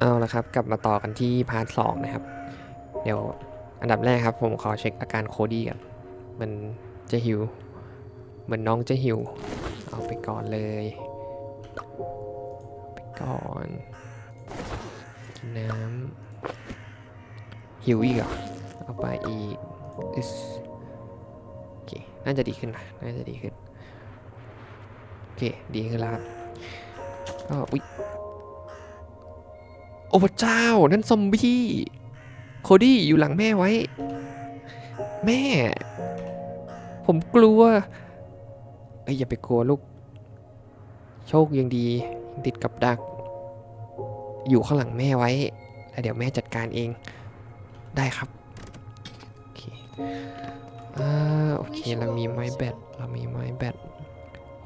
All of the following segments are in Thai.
เอาละครับ กลับมาต่อกันที่พาร์ทสองนะครับ เดี๋ยวอันดับแรกครับ ผมขอเช็คอาการโคดี้ก่อนมันจะหิว เหมือนน้องจะหิว เอาไปก่อนเลย ไปก่อนกินน้ำหิวอีกเหรอเอาไปอีกอโอเคน่าจะดีขึ้นนะน่าจะดีขึ้นโอเคดีขึ้นแล้วครับก็อุ๊ย โอ้พระเจ้า นั่นซอมบี้ โคดี้อยู่หลังแม่ไว้ แม่ ผมกลัว เอ้ยอย่าไปกลัวลูก โชคยังดียังติดกับดัก อยู่ข้างหลังแม่ไว้แล้วเดี๋ยวแม่จัดการเอง ได้ครับ โอเค อ่า โอเค เรามีไม้แบต เรามีไม้แบต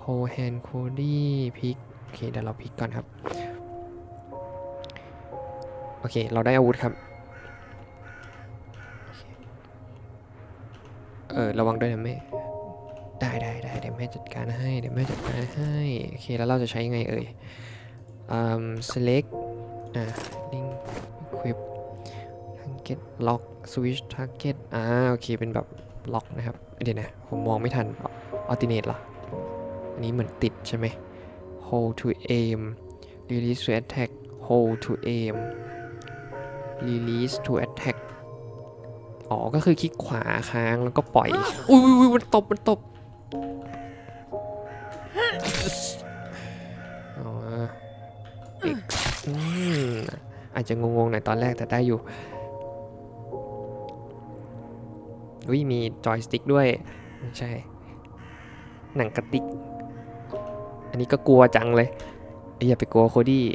โฮแฮนโคดี้พิก โอเค เดี๋ยวเราพิกก่อนครับ โอเค เราได้อาวุธครับ เออ ระวังด้วยนะแม่ ได้ได้ได้เดี๋ยวแม่จัดการให้ เดี๋ยวแม่จัดการให้ โอเค แล้วเราจะใช้ยังไงเอ่ยอืม select อ่า link equip target lock switch target อ่า โอเค เป็นแบบล็อกนะครับ เดี๋ยวนะ ผมมองไม่ทัน alternate เหรอ อันนี้เหมือนติดใช่ไหม hold to aim release to attack hold to aim release to attack อ๋อ ก็คือคลิกขวาค้างแล้วก็ปล่อย อุ้ยอุ้ยอุ้ยมันตบ มันตบ อ๋อ X อืมอาจจะงงๆหน่อยตอนแรกแต่ได้อยู่อุ้ยมีจอยสติ๊กด้วยไม่ใช่ หนังกระติก อันนี้ก็กลัวจังเลยเอ้ยอย่าไปกลัวโคดี้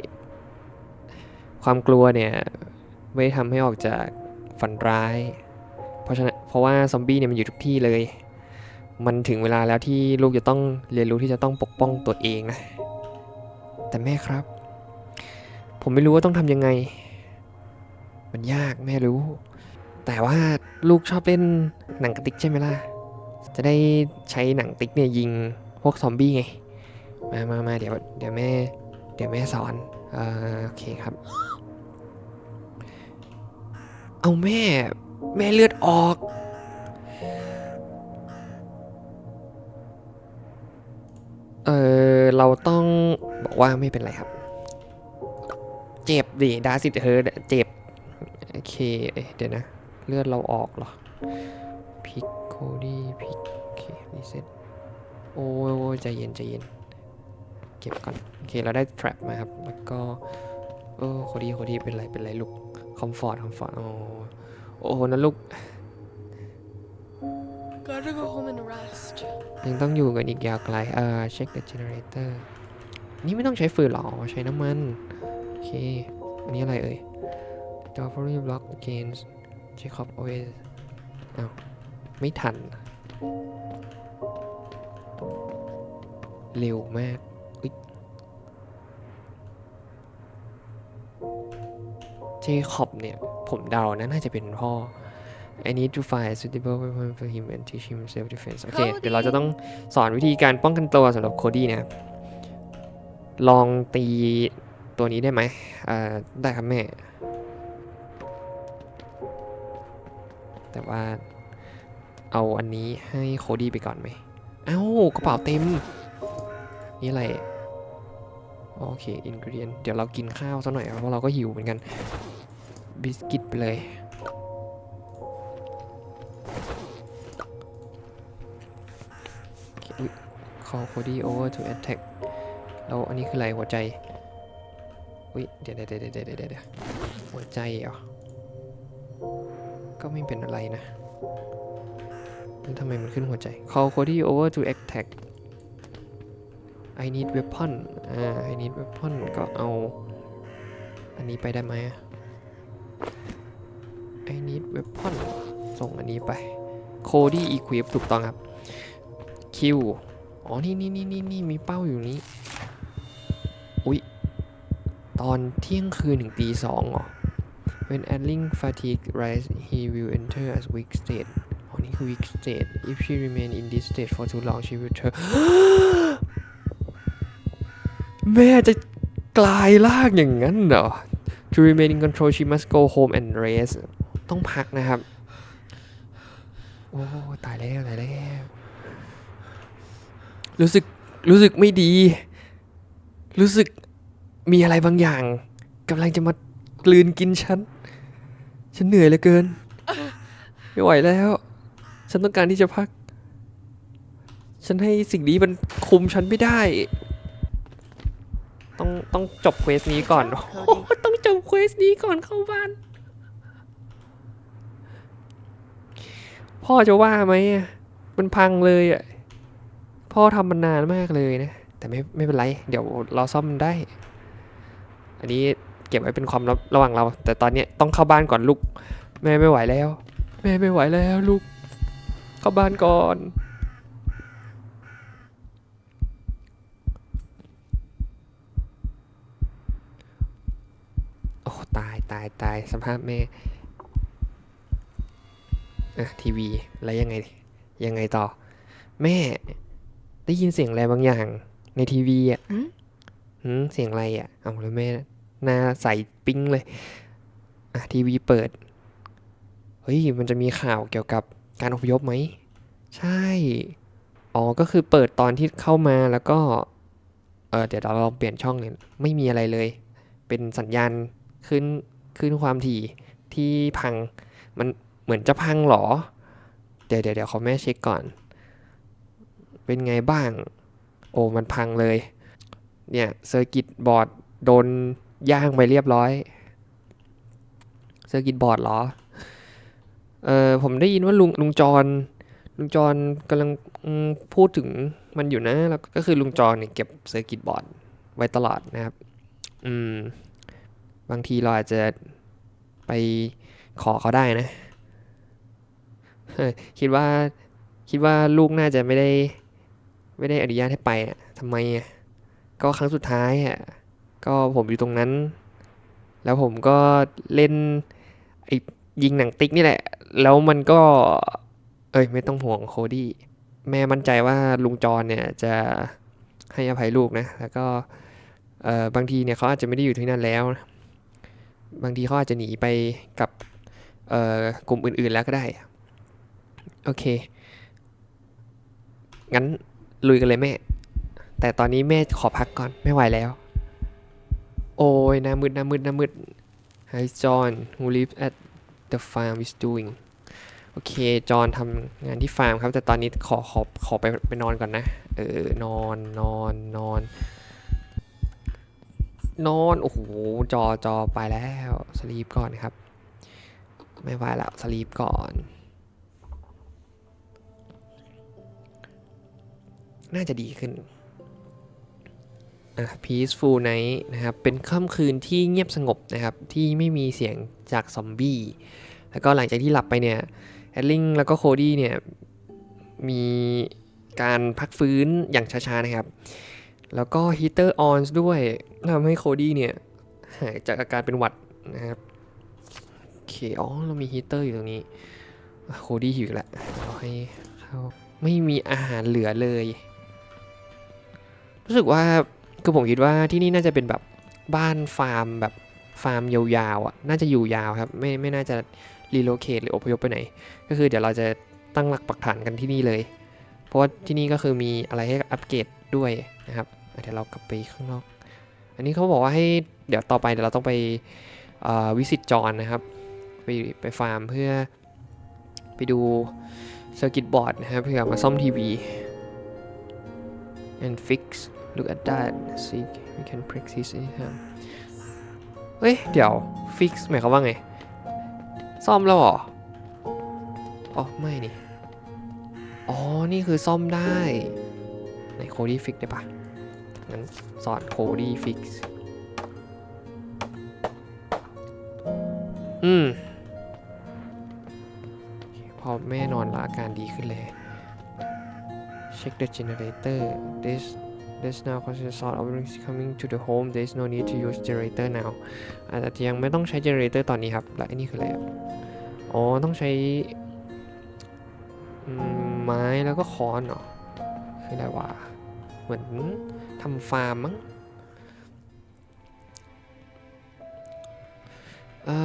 ความกลัวเนี่ย ไม่ได้ทำให้ออกจากฝันร้าย เพราะฉะนั้นเพราะว่าซอมบี้เนี่ยมันอยู่ทุกที่เลย มันถึงเวลาแล้วที่ลูกจะต้องเรียนรู้ที่จะต้องปกป้องตัวเองนะ แต่แม่ครับ ผมไม่รู้ว่าต้องทำยังไง มันยากแม่รู้ แต่ว่าลูกชอบเล่นหนังกระติกใช่ไหมล่ะ จะได้ใช้หนังติ๊กเนี่ยยิงพวกซอมบี้ไง มามามาเดี๋ยวเดี๋ยวแม่ เดี๋ยวแม่สอนเอ่อโอเคครับ เอาแม่ แม่เลือดออก เออเราต้องบอกว่าไม่เป็นไรครับ เจ็บดิดาสิเธอเจ็บ โอเคเอเดี๋ยวนะ เลือดเราออกเหรอ พิกโคดี้พิกโอเครีเซ็ตโอ้ยโอ้ใจเย็นใจเย็น เก็บก่อน โอเค เราได้ trap มาครับ แล้วก็โอ้โคดี้โคดี้เป็นไร เป็นไรลูก คอมฟอร์ตคอมฟอร์ต โอ้โอ้โหนั่นลูก Gotta go home and rest. ยังต้องอยู่กันอีกยาวไกลเอ่อ check the generator นี่ไม่ต้องใช้ฟืนหรอ ใช้น้ำมัน โอเค อันนี้อะไรเอ่ย the following block against Jacob always อ้าวไม่ทัน เร็วมาก จคอบเนี่ย ผมเดานะน่าจะเป็นพ่อ I need to find a suitable weapon for him and teach him self defense โอเค เดี๋ยวเราจะต้องสอนวิธีการป้องกันตัวสำหรับโคดี้นะครับ ลองตีตัวนี้ได้ไหมอ่าได้ครับแม่ แต่ว่าเอาอันนี้ให้โคดี้ไปก่อนไหม เอ้ากระเป๋าเต็ม นี่อะไร โอเค อินก e เดียนเดี๋ยวเรากินข้าวซะหน่อยเพราะเราก็หิวเหมือนกัน บิสกิตไปเลยโอเคอุ๊ย call Cody over to attack แล้วอันนี้คืออะไรหัวใจ อุ้ยเดี๋ยวเดี๋ยวเดี๋ยวเดี๋ยวเดี๋ยวหัวใจเหรอ ก็ไม่เป็นอะไรนะแล้วทำไมมันขึ้นหัวใจ call Cody over to attack I need weapon อ่า I need weapon ก็เอา อันนี้ไปได้ไหมอะ I need weapon ส่งอันนี้ไป Cody equip ถูกต้องครับ Q อ๋อ นี่นี่นี่นี่นี่มีเป้าอยู่นี้ อุ๊ย ตอนเที่ยงคืนถึงตีสองเหรอ When adding fatigue rise he will enter as weak state อ๋อ นี่คือ weak state if she remain in this state for too long she will turn แม่จะกลายร่างอย่างนั้นเหรอ to remain in control she must go home and rest ต้องพักนะครับ โอ้ตายแล้วตายแล้ว รู้สึกรู้สึกไม่ดี รู้สึกมีอะไรบางอย่างกำลังจะมากลืนกินฉัน ฉันเหนื่อยเหลือเกิน ไม่ไหวแล้ว ฉันต้องการที่จะพัก ฉันให้สิ่งนี้มันคุมฉันไม่ได้ ต้องต้องจบเควสนี้ก่อน โอ้ต้องจบเควสนี้ก่อนเข้าบ้าน พ่อจะว่าไหมอะมันพังเลยอะ พ่อทำมันนานมากเลยนะ แต่ไม่ไม่เป็นไร เดี๋ยวเราซ่อมมันได้ อันนี้เก็บไว้เป็นความลับระหว่างเรา แต่ตอนเนี้ยต้องเข้าบ้านก่อนลูก แม่ไม่ไหวแล้ว แม่ไม่ไหวแล้วลูก เข้าบ้านก่อนโอ้ตายตายตายสภาพแม่ อะทีวีแล้วยังไงยังไงต่อ แม่ ได้ยินเสียงอะไรบางอย่าง ในทีวีอะหืมหืมเสียงอะไรอะเอาแล้วแม่หน้าใสปิ้งเลยอะทีวีเปิดเฮ้ยมันจะมีข่าวเกี่ยวกับการอพยพไหมใช่อ๋อก็คือเปิดตอนที่เข้ามาแล้วก็เออเดี๋ยวเราลองเปลี่ยนช่องเลยไม่มีอะไรเลย เป็นสัญญาณขึ้นขึ้นความถี่ที่พังมัน เหมือนจะพังเหรอ เดี๋ยวเดี๋ยวเดี๋ยวขอแม่เช็คก่อน เป็นไงบ้าง โอ้มันพังเลย เนี่ยเซอร์กิตบอร์ดโดนย่างไปเรียบร้อยเซอร์กิตบอร์ดเหรอ เออผมได้ยินว่าลุงลุงจรลุงจรกำลังพูดถึงมันอยู่นะ แล้วก็คือลุงจรเนี่ยเก็บเซอร์กิตบอร์ดไว้ตลอดนะครับ อืม บางทีเราอาจจะไปขอเขาได้นะ คิดว่าคิดว่าลูกน่าจะไม่ได้ ไม่ได้อนุญาตให้ไปอะทำไมอะก็ครั้งสุดท้ายอะก็ผมอยู่ตรงนั้น แล้วผมก็เล่นไอ้ยิงหนังติ๊กนี่แหละ แล้วมันก็ เอ้ยไม่ต้องห่วงโคดี้แม่มั่นใจว่าลุงจรเนี่ยจะให้อภัยลูกนะ แล้วก็เออบางทีเนี่ยเขาอาจจะไม่ได้อยู่ที่นั่นแล้วนะบางทีเขาอาจจะหนีไปกับเออกลุ่มอื่นๆแล้วก็ได้ โอเค งั้นลุยกันเลยแม่ แต่ตอนนี้แม่ขอพักก่อนไม่ไหวแล้ว โอ้ยหน้ามืดหน้ามืดหน้ามืด Hi John who lives at the farm is doing โอเค จอห์นทำงานที่ฟาร์มครับ แต่ตอนนี้ขอขอขอไปไปนอนก่อนนะ เออนอนนอนนอน นอน โอ้โห จอจอไปแล้ว สลีปก่อนครับ ไม่ไหวแล้ว สลีปก่อน น่าจะดีขึ้นอะ peaceful night นะครับ เป็นค่ำคืนที่เงียบสงบนะครับ ที่ไม่มีเสียงจากซอมบี้ แล้วก็หลังจากที่หลับไปเนี่ยแอดลิงแล้วก็โคดี้เนี่ย มีการพักฟื้นอย่างช้าๆนะครับ แล้วก็ฮีเตอร์ออนด้วยทำให้โคดี้เนี่ย หายจากอาการเป็นหวัดนะครับโอเค อ๋อ เรามีฮีเตอร์อยู่ตรงนี้ โคดี้หิวแล้วเราให้เขาไม่มีอาหารเหลือเลย รู้สึกว่าคือผมคิดว่าที่นี่น่าจะเป็นแบบบ้านฟาร์มแบบฟาร์มยาวๆอะน่าจะอยู่ยาวครับไม่ไม่น่าจะรีโลเคทหรืออพยพไปไหน ก็คือเดี๋ยวเราจะตั้งหลักปักฐานกันที่นี่เลย เพราะว่าที่นี่ก็คือมีอะไรให้อัปเกรดด้วยนะครับเดี๋ยวเรากลับไปข้างนอก อันนี้เขาบอกว่าให้เดี๋ยวต่อไปเดี๋ยวเราต้องไปวิสิตจอนนะครับ ไปไปฟาร์มเพื่อไปดูเซอร์กิตบอร์ดนะครับเพื่อมาซ่อมทีวี and fix look at that see we can practice anytime เฮ้ย เดี๋ยว fix หมายความว่าไง ซ่อมแล้วเหรอ อ๋อ ไม่นี่ อ๋อ นี่คือซ่อมได้ไหนโคดี้ฟิกได้ปะงั้นสอนโคดี้ฟิกอืม พอแม่นอนล้วอาการดีขึ้นเลย Check the generator. This this now constant sort of is coming to the home. There's no need to use generator now. อาจจะยังไม่ต้องใช้ generator ตอนนี้ครับ และอันนี้คืออะไรอ๋อ ต้องใช้ไม้แล้วก็ค้อนเหรอคืออะไรวะ เหมือนทำฟาร์มมั้งเอ่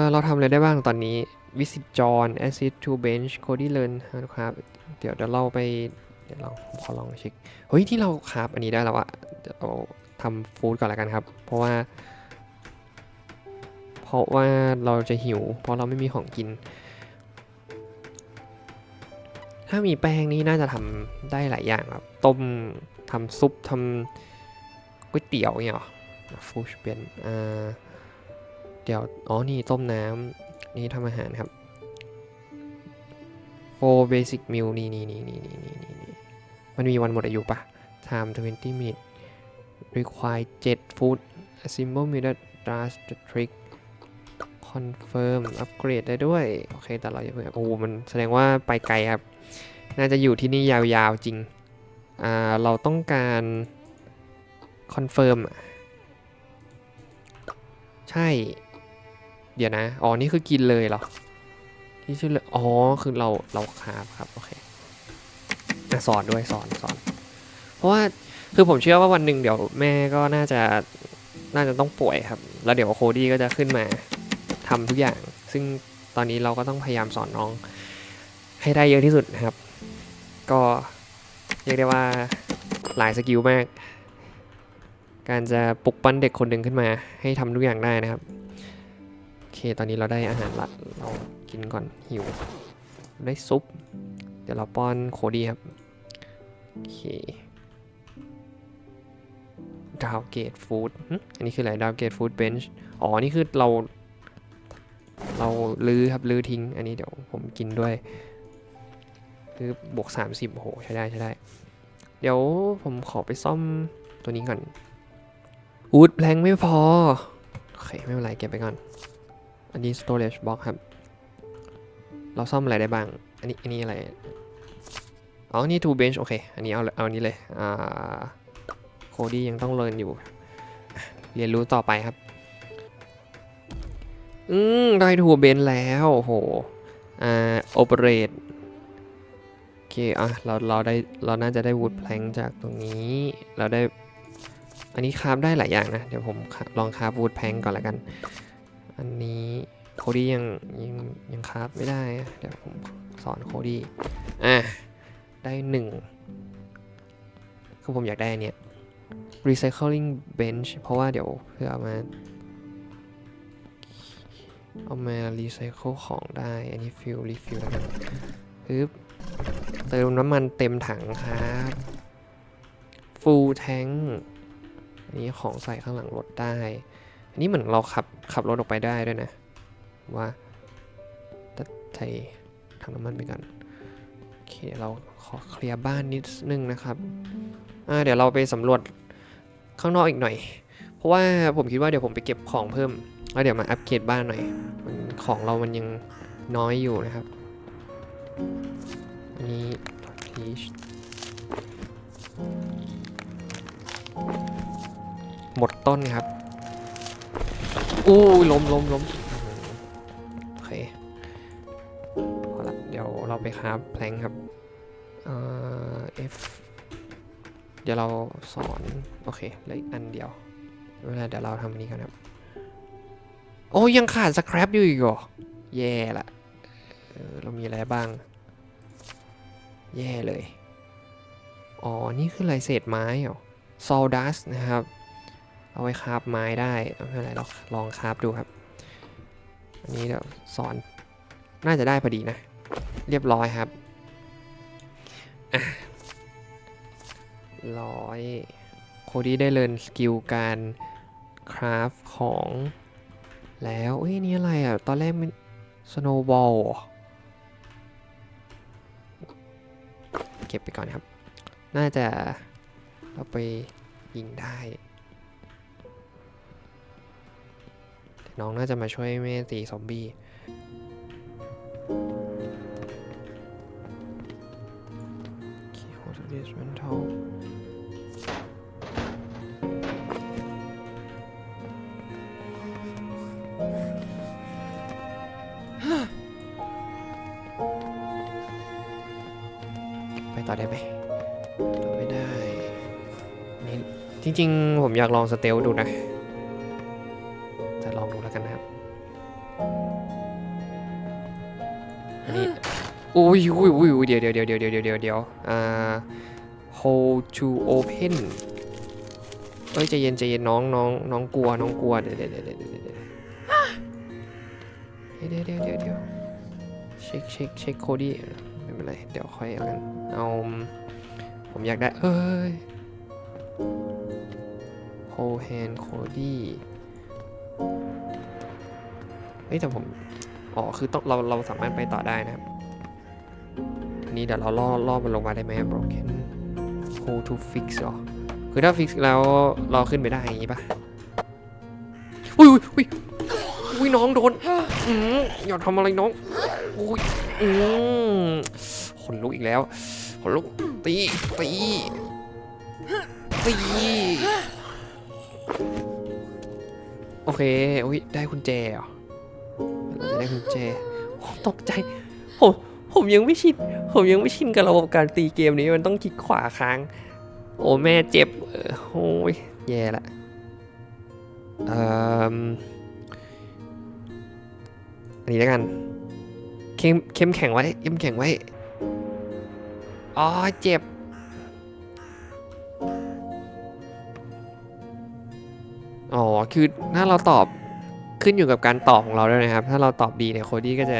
อเราทำอะไรได้บ้างตอนนี้ visit John assist to bench Cody learn how to craft เดี๋ยวเดี๋ยวเราไป ดี๋ยวเราขอลองเช็คเฮ้ยที่เราคราบอันนี้ได้แล้วอะเะเราทำฟู้ดก่อนละกันครับ เพราะว่า เพราะว่าเราจะหิว เพราะเราไม่มีของกิน ถ้ามีแป้งนี้น่าจะทำได้หลายอย่างครับ ต้มทำซุปทำก๋วยเตี๋ยวเนี่ยหรอฟูชเป็นอ่าเดี๋ยว อ๋อ นี่ต้มน้ำนี่ทำอาหารครับโฟเบสิกมิลนี่นี่นี่นี่นี่นี่นี่ มันมีวันหมดอายุปะ time 20 minutes require 7 food a simple method does the trick confirm อัปเกรดได้ด้วย โอเค แต่เราอย่าเพิ่งโอ้มันแสดงว่าไปไกลครับ น่าจะอยู่ที่นี่ยาวๆจริง อ่า เราต้องการคอนเฟิร์มใช่ เดี๋ยวนะ อ๋อ นี่คือกินเลยเหรอที่ชื่อเลยอ๋อ คือเรา เราคาบครับ โอเค อะสอนด้วยสอนสอน เพราะว่าคือผมเชื่อว่าวันหนึ่งเดี๋ยวแม่ก็น่าจะน่าจะต้องป่วยครับ แล้วเดี๋ยวโคดี้ก็จะขึ้นมาทำทุกอย่าง ซึ่งตอนนี้เราก็ต้องพยายามสอนน้อง ให้ได้เยอะที่สุดนะครับ ก็เรียกได้ว่าหลายสกิลมาก การจะปลุกปั้นเด็กคนหนึ่งขึ้นมา ให้ทำทุกอย่างได้นะครับ โอเค ตอนนี้เราได้อาหารละเรากินก่อนหิว ได้ซุป เดี๋ยวเราป้อนโคดี้ครับ โอเคดาวเกตฟู้ดอันนี้คืออะไรดาวเกตฟู้ดเบนช์อ๋อ นี่คือเรา เราลื้อครับลื้อทิ้ง อันนี้เดี๋ยวผมกินด้วยคือบวก 30โอ้โหใช้ได้ใช้ได้ เดี๋ยวผมขอไปซ่อมตัวนี้ก่อนวูดแพลงไม่พอ โอเค ไม่เป็นไรเก็บไปก่อน อันนี้ storage box ครับ เราซ่อมอะไรได้บ้าง อันนี้อันนี้อะไร อ๋อ นี่ two bench โอเค อันนี้เอาเอาอันนี้เลย อ่า โคดี้ยังต้องเรียนอยู่ เรียนรู้ต่อไปครับ อืม ได้ทูเบนแล้วโอ้โห อ่าโอเปเรตโอเค อะ เรา เราได้ เราน่าจะได้วูดแพลงจากตรงนี้ เราได้ อันนี้คราฟได้หลายอย่างนะ เดี๋ยวผมลองคราฟวูดแพลงก่อนละกัน อันนี้โคดี้ยังยังยังคราฟไม่ได้ เดี๋ยวผมสอนโคดี้ อะ ได้หนึ่งคือผมอยากได้อันเนี้ย recycling bench เพราะว่าเดี๋ยวเพื่อเอามา เอามา recycle ของได้ อันนี้ fill refill แล้วกันปึ๊บเติมน้ำมันเต็มถังครับ full tank อันนี้ของใส่ข้างหลังรถได้ อันนี้เหมือนเราขับขับรถออกไปได้ด้วยนะ ว่าตัดใส่ถังน้ำมันไปก่อน เคเดี๋ยวเราขอเคลียร์บ้านนิดนึงนะครับอ่าเดี๋ยวเราไปสำรวจข้างนอกอีกหน่อย เพราะว่าผมคิดว่าเดี๋ยวผมไปเก็บของเพิ่ม แล้วเดี๋ยวมาอัปเกรดบ้านหน่อย มันของเรามันยังน้อยอยู่นะครับอันนี้พีชหมดต้นครับ อู้ล้มล้มล้มโอเค เราไปคราฟแพลงครับเอ่อ F เดี๋ยวเราสอน โอเคเหลืออีกอันเดียวเวลาเดี๋ยวเราทำอันนี้กันครับ โอ้ยังขาดสครับอยู่อีกเหรอ แย่ละเออเรามีอะไรบ้าง แย่เลย อ๋อ นี่คืออะไรเศษไม้เหรอซอลดัสนะครับ เอาไว้คราบไม้ได้ไม่เป็นไรเราลองคราบดูครับ อันนี้เดี๋ยวสอนน่าจะได้พอดีนะ เรียบร้อยครับร้อยโคดี้ได้เรียนสกิลการคราฟของแล้วเอ้ยนี่อะไรอะ ตอนแรกมันสโนว์บอลเก็บไปก่อนครับ น่าจะเอาไปยิงได้แต่น้องน่าจะมาช่วยแม่ตีซอมบี้ Dismantle ไปต่อได้ไหมไม่ได้นี่จริงๆ ผมอยากลองสเตลดูนะ อุ้ยอุ้ยอุ้ยอุ้ยเดี๋ยวเดี๋ยวเดี๋ยวเดี๋ยวเดี๋ยวเดี๋ยวเดี๋ยวอ่า hold to open เอ้ยใจเย็นใจเย็นน้องน้องน้องกลัวน้องกลัวเดี๋ยวเดี๋ยวเดี๋ยวเดี๋ยวเดี๋ยวเดี๋ยวเดี๋ยวเดี๋ยวเดี๋ยวเดี๋ยวเดี๋ยวเช็คเช็คเช็คโคดี้ไม่เป็นไรเดี๋ยวค่อยเอากันเอาผมอยากได้เอ้ย hold hand โคดี้เฮ้ยแต่ผมอ๋อคือต้องเราเราสามารถไปต่อได้นะครับ นนี้เดี๋ยวเราล่อล่อมันลงมาได้ไหม broken hold to fix หรอ คือถ้า fix แล้วเราขึ้นไปได้อย่างงี้ปะอุ้ยอุ้ยอุ้ยน้องโดนอืมอย่าทำอะไรน้องอุ้ยอืมขนลุกอีกแล้วขนลุกตีตีตีโอเคอุ้ยได้กุญแจเหรอเราจะได้กุญแจตกใจผม ผมยังไม่ชิน ผมยังไม่ชินกับระบบการตีเกมนี้มันต้องคลิกขวาค้าง โอ้แม่เจ็บโอ้ยแย่ละอันนี้แล้วกัน เข้มเข้มแข็งไว้เข้มแข็งไว้ อ๋อเจ็บ อ๋อ คือถ้าเราตอบขึ้นอยู่กับการตอบของเราด้วยนะครับ ถ้าเราตอบดีเนี่ยโคดี้ก็จะ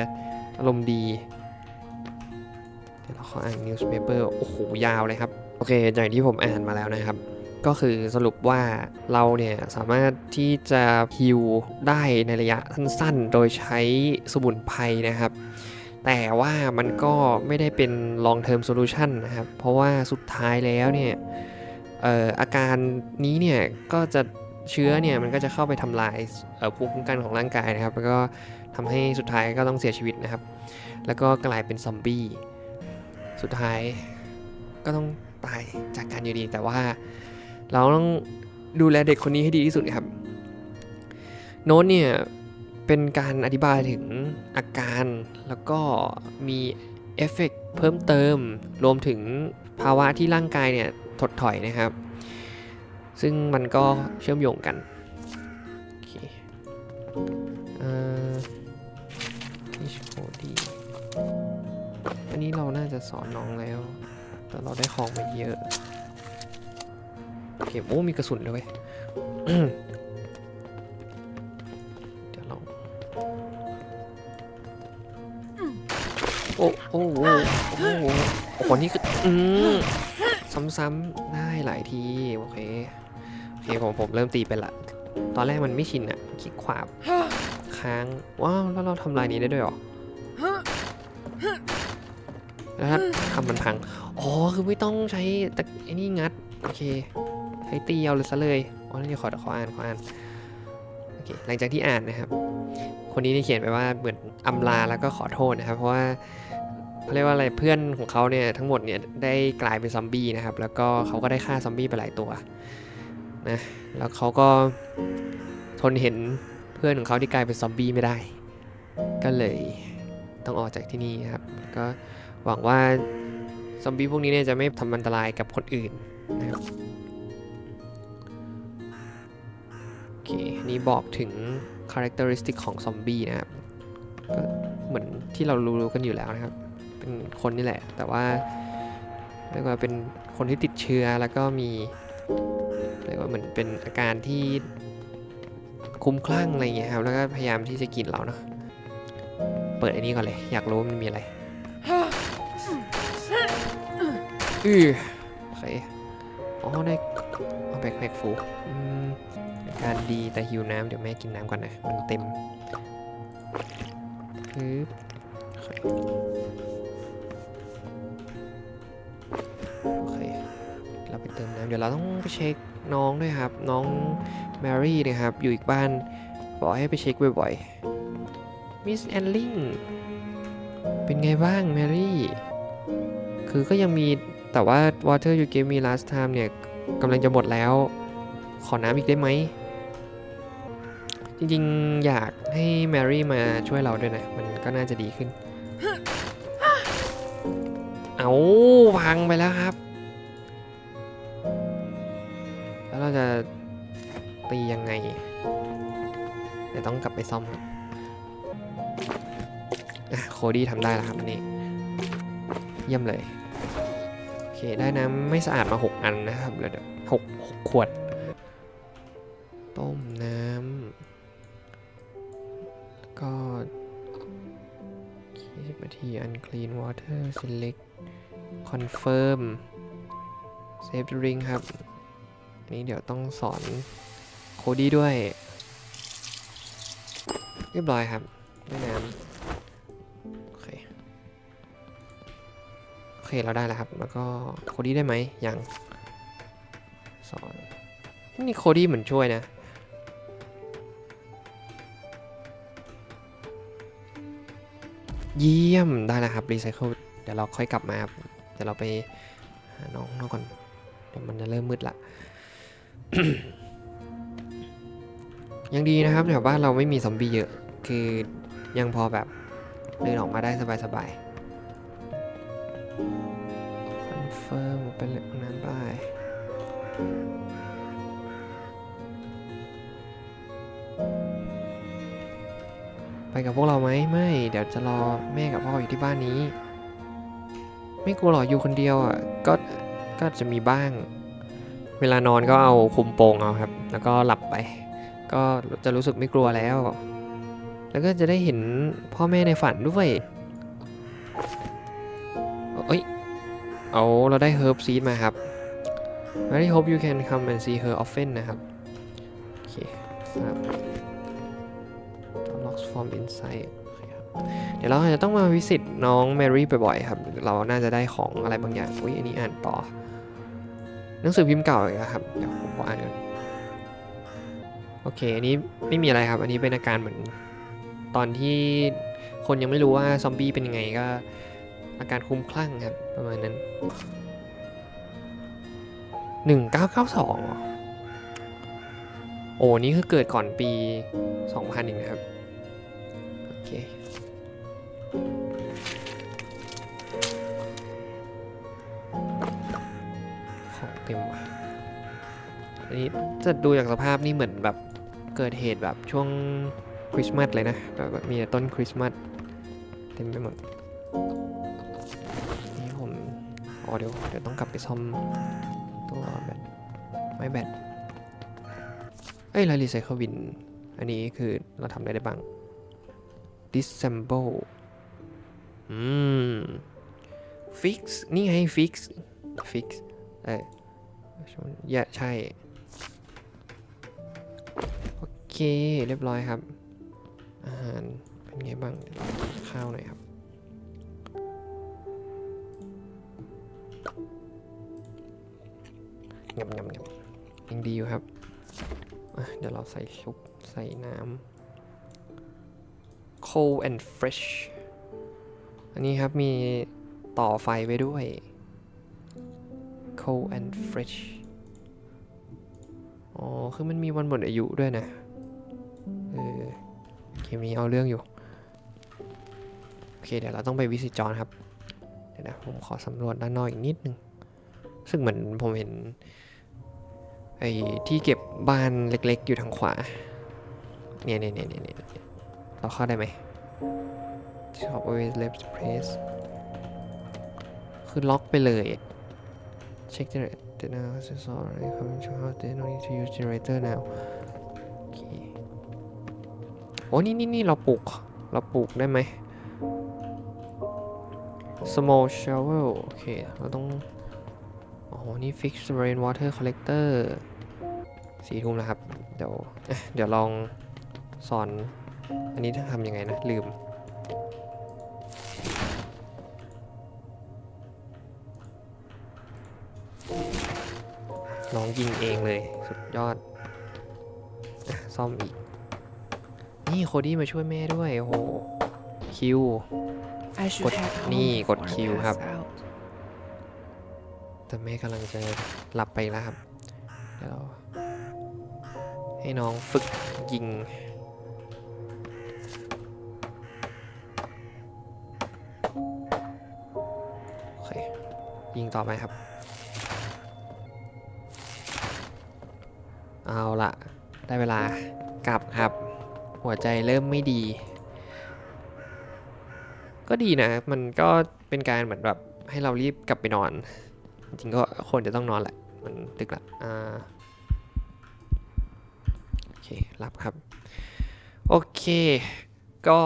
อารมณ์ดี เดี๋ยวเราขออ่าน newspaper โอ้โห ยาวเลยครับ โอเคอย่างที่ผมอ่านมาแล้วนะครับ ก็คือสรุปว่าเราเนี่ยสามารถที่จะฮิวได้ในระยะสั้นๆ โดยใช้สมุนไพรนะครับ แต่ว่ามันก็ไม่ได้เป็น long term solution นะครับ เพราะว่าสุดท้ายแล้วเนี่ยอออาการนี้เนี่ยก็จะเชื้อเนี่ยมันก็จะเข้าไปทำลายภูมิคุ้มกันของร่างกายนะครับ แล้วก็ทำให้สุดท้ายก็ต้องเสียชีวิตนะครับ แล้วก็กลายเป็นซอมบี้ สุดท้ายก็ต้องตายจากการอยู่ดี แต่ว่าเราต้องดูแลเด็กคนนี้ให้ดีที่สุดครับ โน้ตเนี่ย เป็นการอธิบายถึงอาการแล้วก็มีเอฟเฟกต์เพิ่มเติม รวมถึงภาวะที่ร่างกายเนี่ย ถดถอยนะครับ ซึ่งมันก็เชื่อมโยงกันโอเคเอ่อ HOD อั นี้เราน่าจะสอนน้องแล้ว แต่เราได้ของมาเยอะโอเคโอ้มีกระสุนด้วยเวยเดี๋ยวเราโอ้โอ้โอ้โอ้โอ้โอ้โหนี่คืออืมซ้ำๆได้หลายทีโอเคโอเคผมผมเริ่มตีเป็นละ ตอนแรกมันไม่ชินอะคลิกขวาค้างว้าวแล้วเราทำลายนี้ได้ด้วยหรอ ถ้าทำมันพัง อ๋อ คือไม่ต้องใช้ตะไอ้นี่งัด โอเค ใช้ตีเอาเลยซะเลย อ๋อนี่ขอขออ่านขออ่าน โอเค หลังจากที่อ่านนะครับ คนนี้ได้เขียนไปว่าเหมือนอำลาแล้วก็ขอโทษนะครับ เพราะว่าเขาเรียกว่าอะไร เพื่อนของเขาเนี่ยทั้งหมดเนี่ยได้กลายเป็นซอมบี้นะครับ แล้วก็เขาก็ได้ฆ่าซอมบี้ไปหลายตัวนะ แล้วเขาก็ทนเห็นเพื่อนของเขาที่กลายเป็นซอมบี้ไม่ได้ ก็เลยต้องออกจากที่นี่ครับ ก็ หวังว่าซอมบี้พวกนี้เนี่ยจะไม่ทำอันตรายกับคนอื่นนะครับโอเคนี่บอกถึง characteristic ของซอมบี้นะครับก็เหมือนที่เรารู้กันอยู่แล้วนะครับ เป็นคนนี่แหละ แต่ว่าเรียกว่าเป็นคนที่ติดเชื้อแล้วก็มีเรียกว่าเหมือนเป็นอาการที่คุ้มคลั่งอะไรเงี้ยครับ แล้วก็พยายามที่จะกินเราเนาะ เปิดอันนี้ก่อนเลย อยากรู้มันมีอะไร อือโอเคอ๋อได้เอาแบกแพคฟูอาการดีแต่หิวน้ำเดี๋ยวแม่กินน้ำก่อนนะมันเต็มปึ๊บโอเคโอเคเราไปเติมน้ำเดี๋ยวเราต้องไปเช็คน้องด้วยครับ น้องแมรี่นะครับ อยู่อีกบ้านบอกให้ไปเช็คบ่อยๆมิสแอนลิงเป็นไงบ้างแมรี่ คือก็ยังมี แต่ว่า Water You Gave Me Last Time เนี่ยกำลังจะหมดแล้ว ขอน้ำอีกได้ไหม จริงๆ อยากให้แมรี่มาช่วยเราด้วยนะ มันก็น่าจะดีขึ้น เอาพังไปแล้วครับ แล้วเราจะตียังไงเดี๋ยวต้องกลับไปซ่อมครับอะโคดี้ทำได้แล้วครับนี้เยี่ยมเลย ได้น้ำไม่สะอาดมา 6 อันนะครับแล้วเดี๋ยวหกหกขวด ต้มน้ำก็20นาที unclean water select confirm save drink ครับ อันนี้เดี๋ยวต้องสอนโคดี้ด้วย เรียบร้อยครับได้น้ำ เคเราได้แล้วครับ แล้วก็โคดี้ได้ไหมยังสอนนี่โคดี้เหมือนช่วยนะเยี่ยมได้แล้วครับรีไซเคิลเดี๋ยวเราค่อยกลับมาครับเดี๋ยวเราไปหาน้องน้องก่อนเดี๋ยวมันจะเริ่มมืดละยังดีนะครับแถวบ้านเราไม่มีซอมบี้เยอะ คือยังพอแบบเดินออกมาได้สบายๆ คอนเฟิร์มเป็นเรื่องนั้นได้ไปกับพวกเราไหมไม่ เดี๋ยวจะรอแม่กับพ่ออยู่ที่บ้านนี้ ไม่กลัวหรออยู่คนเดียวอะก็ก็จะมีบ้าง เวลานอนก็เอาคุมโปงเอาครับ แล้วก็หลับไป ก็จะรู้สึกไม่กลัวแล้ว แล้วก็จะได้เห็นพ่อแม่ในฝันด้วย เอาเราได้เฮิร์บซีดมาครับ I hope you can come and see her often นะครับ โอเคครับ Locks from inside เครับเดี๋ยวเราจะต้องมาวิสิตน้องแมรี่บ่อยๆครับ เราน่าจะได้ของอะไรบางอย่าง อุ้ยอันนี้อ่านต่อ หนังสือพิมพ์เก่าอีกแล้วครับ เดี๋ยวผมขออ่านกันโอเค อันนี้ไม่มีอะไรครับ อันนี้เป็นอาการเหมือนตอนที่คนยังไม่รู้ว่าซอมบี้เป็นยังไงก็ อาการคุ้มคลั่งครับ ประมาณนั้น 1992เหรอโอ้ นี่คือเกิดก่อนปี 2000อีกนะครับ โอเค ของเต็มว่ะอันนี้จะดูจากสภาพนี่เหมือนแบบเกิดเหตุแบบช่วงคริสต์มาสเลยนะแบบมีต้นคริสต์มาสเต็มไปหมด อเดี๋ยวเดี๋ยวต้องกลับไปซ่อมตัวแบตไม่แบตเอ้ยเรารีไซเคิลบิน อันนี้คือเราทำได้ได้บ้าง disassemble อืม fix นี่ไง fix fix เอออย่าใช่ โอเค เรียบร้อยครับ อาหารเป็นไงบ้างข้าวหน่อยครับ งำงำงำยังดีอยู่ครับ เดี๋ยวเราใส่ซุปใส่น้ำ cold and fresh อันนี้ครับมีต่อไฟไว้ด้วย cold and fresh อ๋อ คือมันมีวันหมดอายุด้วยนะ เออเคมีเอาเรื่องอยู่ โอเค เดี๋ยวเราต้องไปวิสิจอนครับ เดี๋ยวนะ ผมขอสำรวจด้านนอกอีกนิดนึง ซึ่งเหมือนผมเห็น ไอ้ที่เก็บบ้านเล็กๆ อยู่ทางขวาเนี่ยเนี่ยเนี่ยเนี่ยเนี่ยเราเข้าได้ไหม Shop always left place คือล็อกไปเลย Check the the now sensor coming to how they no need to use generator now โอเคโอ้นี่นี่นี่เราปลูก เราปลูกได้ไหม small shovel โอเค เราต้อง อ๋อนี่ fix rain water collector สี่ทุ่มแล้วครับ เดี๋ยวเอ๊ะเดี๋ยวลองสอน อันนี้ทำยังไงนะ ลืม น้องยิงเองเลย สุดยอดอะซ่อมอีก นี่โคดี้มาช่วยแม่ด้วย โอ้โห คิว I should Gột- head nì, home gột before I chiều pass hạp. out. แต่แม่กำลังจะหลับไปแล้วครับเดี๋ยวเราให้น้องฝึกยิง โอเค ยิงต่อไปครับ เอาละได้เวลากลับครับ หัวใจเริ่มไม่ดี ก็ดีนะ มันก็เป็นการเหมือนแบบให้เรารีบกลับไปนอน จริงก็ควรจะต้องนอนแหละ มันดึกละอ่าโอเค รับครับ โอเค ก็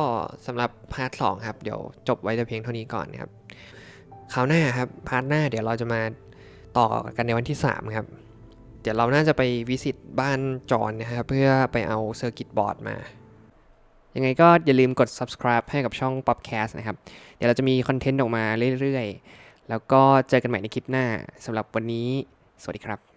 สำหรับพาร์ทสองครับ เดี๋ยวจบไว้แต่เพียงเท่านี้ก่อนนะครับคราวหน้าครับ พาร์ทหน้าเดี๋ยวเราจะมาต่อกันในวันที่ 3 ครับ เดี๋ยวเราน่าจะไปวิสิตบ้านจอนนะครับเพื่อไปเอาเซอร์กิตบอร์ดมา ยังไงก็อย่าลืมกด subscribe ให้กับช่อง Popcast นะครับ เดี๋ยวเราจะมีคอนเทนต์ออกมาเรื่อยๆ แล้วก็เจอกันใหม่ในคลิปหน้าสำหรับวันนี้ สวัสดีครับ